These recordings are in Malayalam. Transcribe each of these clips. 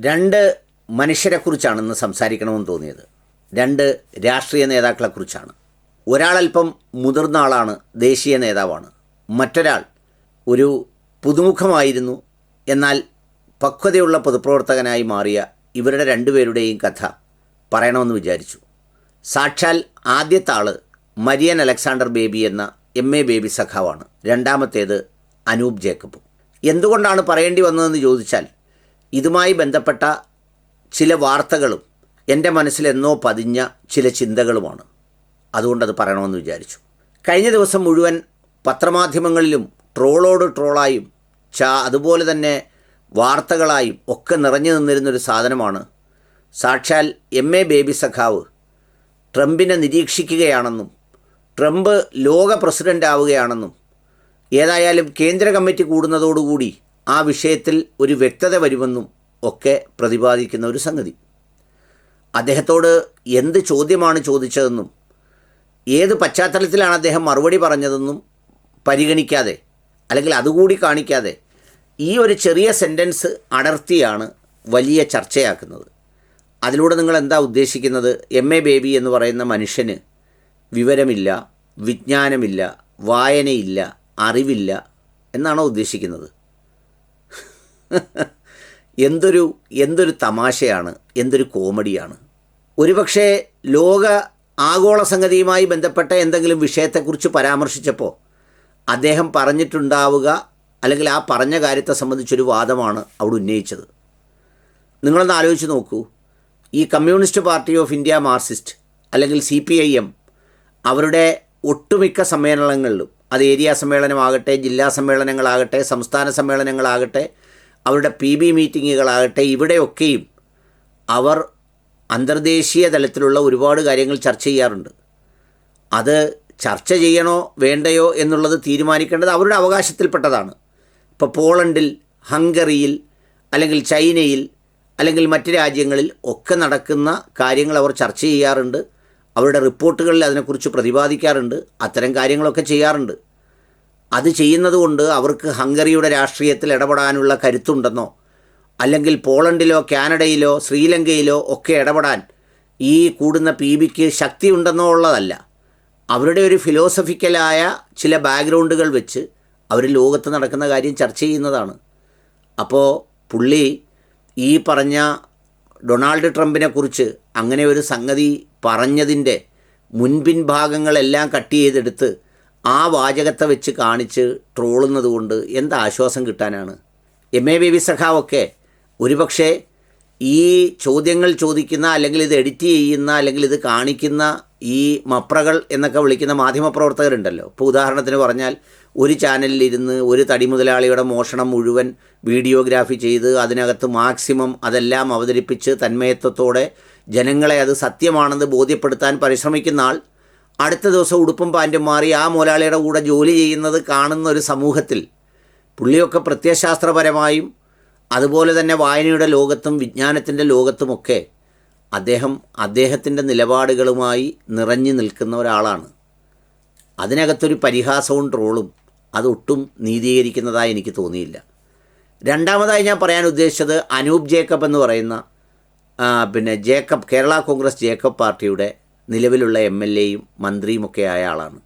രണ്ട് മനുഷ്യരെക്കുറിച്ചാണ് ഇന്ന് സംസാരിക്കണമെന്ന് തോന്നിയത്. രണ്ട് രാഷ്ട്രീയ നേതാക്കളെക്കുറിച്ചാണ്. ഒരാളല്പം മുതിർന്ന ആളാണ് ദേശീയ നേതാവാണ്. മറ്റൊരാൾ ഒരു പുതുമുഖമായിരുന്നു എന്നാൽ പക്വതയുള്ള പൊതുപ്രവർത്തകനായി മാറിയ ഇവരുടെ രണ്ടുപേരുടെയും കഥ പറയണമെന്ന് വിചാരിച്ചു. സാക്ഷാൽ ആദ്യത്തെ ആൾ മരിയൻ അലക്സാണ്ടർ ബേബി എന്ന എം എ ബേബി സഖാവാണ്. രണ്ടാമത്തേത് അനൂപ് ജേക്കബ്. എന്തുകൊണ്ടാണ് പറയേണ്ടി വന്നതെന്ന് ചോദിച്ചാൽ ഇതുമായി ബന്ധപ്പെട്ട ചില വാർത്തകളും എന്റെ മനസ്സിൽ എന്നോ പതിഞ്ഞ ചില ചിന്തകളുമാണ്. അതുകൊണ്ടത് പറയണമെന്ന് വിചാരിച്ചു. കഴിഞ്ഞ ദിവസം മുഴുവൻ പത്രമാധ്യമങ്ങളിലും ട്രോളോട് ട്രോളായും ചാ അതുപോലെ തന്നെ വാർത്തകളായും ഒക്കെ നിറഞ്ഞു നിന്നിരുന്നൊരു സാധനമാണ്. സാക്ഷാൽ എം. എ. ബേബി സഖാവ് ട്രംപിനെ നിരീക്ഷിക്കുകയാണെന്നും ട്രംപ് ലോക പ്രസിഡന്റ് ആവുകയാണെന്നും ഏതായാലും കേന്ദ്ര കമ്മിറ്റി കൂടുന്നതോടുകൂടി ആ വിഷയത്തിൽ ഒരു വ്യക്തത വരുമെന്നും ഒക്കെ പ്രതിപാദിക്കുന്ന ഒരു സംഗതി. അദ്ദേഹത്തോട് എന്ത് ചോദ്യമാണ് ചോദിച്ചതെന്നും ഏത് പശ്ചാത്തലത്തിലാണ് അദ്ദേഹം മറുപടി പറഞ്ഞതെന്നും പരിഗണിക്കാതെ അല്ലെങ്കിൽ അതുകൂടി കാണിക്കാതെ ഈ ഒരു ചെറിയ സെന്റൻസ് അടർത്തിയാണ് വലിയ ചർച്ചയാക്കുന്നത്. അതിലൂടെ നിങ്ങൾ എന്താ ഉദ്ദേശിക്കുന്നത്? എം എ ബേബി എന്ന് പറയുന്ന മനുഷ്യന് വിവരമില്ല വിജ്ഞാനമില്ല വായനയില്ല അറിവില്ല എന്നാണോ ഉദ്ദേശിക്കുന്നത്? എന്തൊരു എന്തൊരു തമാശയാണ് എന്തൊരു കോമഡിയാണ്. ഒരുപക്ഷേ ലോക ആഗോള സംഗതിയുമായി ബന്ധപ്പെട്ട എന്തെങ്കിലും വിഷയത്തെക്കുറിച്ച് പരാമർശിച്ചപ്പോൾ അദ്ദേഹം പറഞ്ഞിട്ടുണ്ടാവുക അല്ലെങ്കിൽ ആ പറഞ്ഞ കാര്യത്തെ സംബന്ധിച്ചൊരു വാദമാണ് അവിടെ ഉന്നയിച്ചത്. നിങ്ങളൊന്ന് ആലോചിച്ച് നോക്കൂ. ഈ communist party of India Marxist അല്ലെങ്കിൽ സി പി ഐ എം അവരുടെ ഒട്ടുമിക്ക സമ്മേളനങ്ങളിലും അത് ഏരിയ സമ്മേളനമാകട്ടെ ജില്ലാ സമ്മേളനങ്ങളാകട്ടെ സംസ്ഥാന സമ്മേളനങ്ങളാകട്ടെ അവരുടെ പി ബി മീറ്റിങ്ങുകളാകട്ടെ ഇവിടെയൊക്കെയും അവർ അന്തർദേശീയ തലത്തിലുള്ള ഒരുപാട് കാര്യങ്ങൾ ചർച്ച ചെയ്യാറുണ്ട്. അത് ചർച്ച ചെയ്യണോ വേണ്ടയോ എന്നുള്ളത് തീരുമാനിക്കേണ്ടത് അവരുടെ അവകാശത്തിൽപ്പെട്ടതാണ്. ഇപ്പോൾ പോളണ്ടിൽ ഹംഗറിയിൽ അല്ലെങ്കിൽ ചൈനയിൽ അല്ലെങ്കിൽ മറ്റ് രാജ്യങ്ങളിൽ ഒക്കെ നടക്കുന്ന കാര്യങ്ങൾ അവർ ചർച്ച ചെയ്യാറുണ്ട്. അവരുടെ റിപ്പോർട്ടുകളിൽ അതിനെക്കുറിച്ച് പ്രതിപാദിക്കാറുണ്ട്. അത്തരം കാര്യങ്ങളൊക്കെ ചെയ്യാറുണ്ട്. അത് ചെയ്യുന്നതുകൊണ്ട് അവർക്ക് ഹംഗറിയുടെ രാഷ്ട്രീയത്തിൽ ഇടപെടാനുള്ള കരുത്തുണ്ടെന്നോ? അല്ലെങ്കിൽ പോളണ്ടിലോ കാനഡയിലോ ശ്രീലങ്കയിലോ ഒക്കെ ഇടപെടാൻ ഈ കൂടുന്ന പി ബിക്ക് ശക്തിയുണ്ടെന്നോ ഉള്ളതല്ല. അവരുടെ ഒരു ഫിലോസഫിക്കലായ ചില ബാക്ക്ഗ്രൗണ്ടുകൾ വെച്ച് അവർ ലോകത്ത് നടക്കുന്ന കാര്യം ചർച്ച ചെയ്യുന്നതാണ്. അപ്പോൾ പുള്ളി ഈ പറഞ്ഞ ഡൊണാൾഡ് ട്രംപിനെ കുറിച്ച് അങ്ങനെ ഒരു സംഗതി പറഞ്ഞതിന്റെ മുൻപിൻ ഭാഗങ്ങളെല്ലാം കട്ട് ചെയ്തെടുത്ത് ആ വാചകത്തെ വെച്ച് കാണിച്ച് ട്രോളുന്നത് കൊണ്ട് എന്ത് ആശ്വാസം കിട്ടാനാണ്? എം എ ബേബി സഖാവൊക്കെ ഒരുപക്ഷെ ഈ ചോദ്യങ്ങൾ ചോദിക്കുന്ന അല്ലെങ്കിൽ ഇത് എഡിറ്റ് ചെയ്യുന്ന അല്ലെങ്കിൽ ഇത് കാണിക്കുന്ന ഈ മപ്രകൾ എന്നൊക്കെ വിളിക്കുന്ന മാധ്യമപ്രവർത്തകരുണ്ടല്ലോ. ഇപ്പോൾ ഉദാഹരണത്തിന് പറഞ്ഞാൽ ഒരു ചാനലിലിരുന്ന് ഒരു തടി മുതലാളിയുടെ മോഷണം മുഴുവൻ വീഡിയോഗ്രാഫി ചെയ്ത് അതിനകത്ത് മാക്സിമം അതെല്ലാം അവതരിപ്പിച്ച് തന്മയത്വത്തോടെ ജനങ്ങളെ അത് സത്യമാണെന്ന് ബോധ്യപ്പെടുത്താൻ പരിശ്രമിക്കുന്ന ആൾ അടുത്ത ദിവസം ഉടുപ്പും പാന്റും മാറി ആ മുതലാളിയുടെ കൂടെ ജോലി ചെയ്യുന്നത് കാണുന്ന ഒരു സമൂഹത്തിൽ പുള്ളിയൊക്കെ പ്രത്യയശാസ്ത്രപരമായും അതുപോലെ തന്നെ വായനയുടെ ലോകത്തും വിജ്ഞാനത്തിന്റെ ലോകത്തുമൊക്കെ അദ്ദേഹം അദ്ദേഹത്തിന്റെ നിലപാടുകളുമായി നിറഞ്ഞു നിൽക്കുന്ന ഒരാളാണ്. അതിനകത്തൊരു പരിഹാസവും ട്രോളും അതൊട്ടും നീതീകരിക്കുന്നതായി എനിക്ക് തോന്നിയില്ല. രണ്ടാമതായി ഞാൻ പറയാൻ ഉദ്ദേശിച്ചത് അനൂപ് ജേക്കബ് എന്ന് പറയുന്ന പിന്നെ ജേക്കബ് കേരള കോൺഗ്രസ് ജേക്കബ് പാർട്ടിയുടെ നിലവിലുള്ള എം എൽ എയും മന്ത്രിയുമൊക്കെ ആയ ആളാണ്.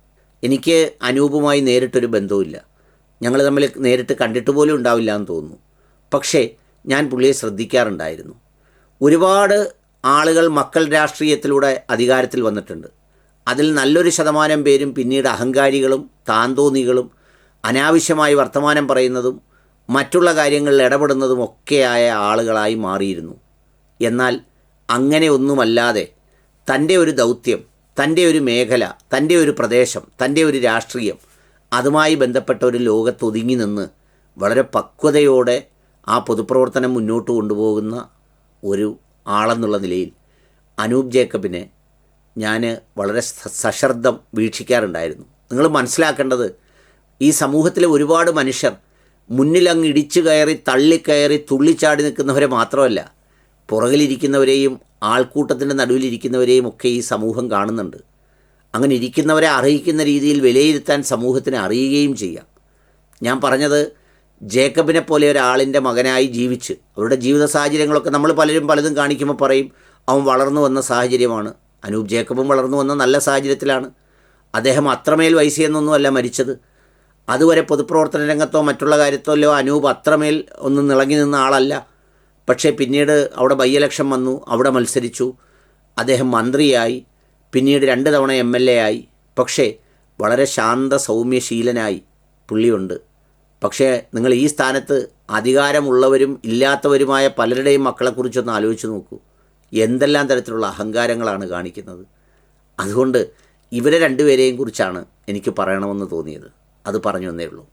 എനിക്ക് അനൂപുമായി നേരിട്ടൊരു ബന്ധവുമില്ല. ഞങ്ങൾ തമ്മിൽ നേരിട്ട് കണ്ടിട്ട് പോലും ഉണ്ടാവില്ല എന്ന് തോന്നുന്നു. പക്ഷേ ഞാൻ പുള്ളിയെ ശ്രദ്ധിക്കാറുണ്ടായിരുന്നു. ഒരുപാട് ആളുകൾ മക്കൾ രാഷ്ട്രീയത്തിലൂടെ അധികാരത്തിൽ വന്നിട്ടുണ്ട്. അതിൽ നല്ലൊരു ശതമാനം പേരും പിന്നീട് അഹങ്കാരികളും താന്തോന്നികളും അനാവശ്യമായി വർത്തമാനം പറയുന്നതും മറ്റുള്ള കാര്യങ്ങളിൽ ഇടപെടുന്നതും ഒക്കെയായ ആളുകളായി മാറിയിരുന്നു. എന്നാൽ അങ്ങനെ ഒന്നുമല്ലാതെ തന്റെ ഒരു ദൗത്യം തന്റെ ഒരു മേഖല തന്റെ ഒരു പ്രദേശം തന്റെ ഒരു രാഷ്ട്രീയം അതുമായി ബന്ധപ്പെട്ട ഒരു ലോകത്ത് ഒതുങ്ങി നിന്ന് വളരെ പക്വതയോടെ ആ പൊതുപ്രവർത്തനം മുന്നോട്ട് കൊണ്ടുപോകുന്ന ഒരു ആളെന്നുള്ള നിലയിൽ അനൂപ് ജേക്കബിനെ ഞാൻ വളരെ സശ്രദ്ധം വീക്ഷിക്കാറുണ്ടായിരുന്നു. നിങ്ങൾ മനസ്സിലാക്കേണ്ടത് ഈ സമൂഹത്തിലെ ഒരുപാട് മനുഷ്യർ മുന്നിലങ്ങ് ഇടിച്ചു കയറി തള്ളിക്കയറി തുള്ളിച്ചാടി നിൽക്കുന്നവരെ മാത്രമല്ല പുറകിലിരിക്കുന്നവരെയും ആൾക്കൂട്ടത്തിന്റെ നടുവിലിരിക്കുന്നവരെയും ഒക്കെ ഈ സമൂഹം കാണുന്നുണ്ട്. അങ്ങനെ ഇരിക്കുന്നവരെ അറിയിക്കുന്ന രീതിയിൽ വിലയിരുത്താൻ സമൂഹത്തിന് അറിയുകയും ചെയ്യാം. ഞാൻ പറഞ്ഞത് ജേക്കബിനെ പോലെ ഒരാളിന്റെ മകനായി ജീവിച്ച് അവരുടെ ജീവിത സാഹചര്യങ്ങളൊക്കെ നമ്മൾ പലരും പലതും കാണിക്കുമ്പോൾ പറയും അവൻ വളർന്നു വന്ന സാഹചര്യമാണ്. അനൂപ് ജേക്കബും വളർന്നു വന്ന നല്ല സാഹചര്യത്തിലാണ്. അദ്ദേഹം അത്രമേൽ വയസ്സിയെന്നൊന്നുമല്ല മരിച്ചത്. അതുവരെ പൊതുപ്രവർത്തന രംഗത്തോ മറ്റുള്ള കാര്യത്തിലോ അനൂപ് അത്രമേൽ ഒന്നും നിളങ്ങി നിന്ന ആളല്ല. പക്ഷേ പിന്നീട് അവിടെ ബൈ ഇലക്ഷൻ വന്നു അവിടെ മത്സരിച്ചു. അദ്ദേഹം മന്ത്രിയായി പിന്നീട് രണ്ട് തവണ എം എൽ എ ആയി. പക്ഷേ വളരെ ശാന്ത സൗമ്യശീലനായി പുള്ളിയുണ്ട്. പക്ഷേ നിങ്ങൾ ഈ സ്ഥാനത്ത് അധികാരമുള്ളവരും ഇല്ലാത്തവരുമായ പലരുടെയും മക്കളെക്കുറിച്ചൊന്ന് ആലോചിച്ച് നോക്കൂ. എന്തെല്ലാം തരത്തിലുള്ള അഹങ്കാരങ്ങളാണ് കാണിക്കുന്നത്. അതുകൊണ്ട് ഇവരെ രണ്ടുപേരെയും കുറിച്ചാണ് എനിക്ക് പറയണമെന്ന് തോന്നിയത്. അത് പറഞ്ഞു എന്നേ ഉള്ളൂ.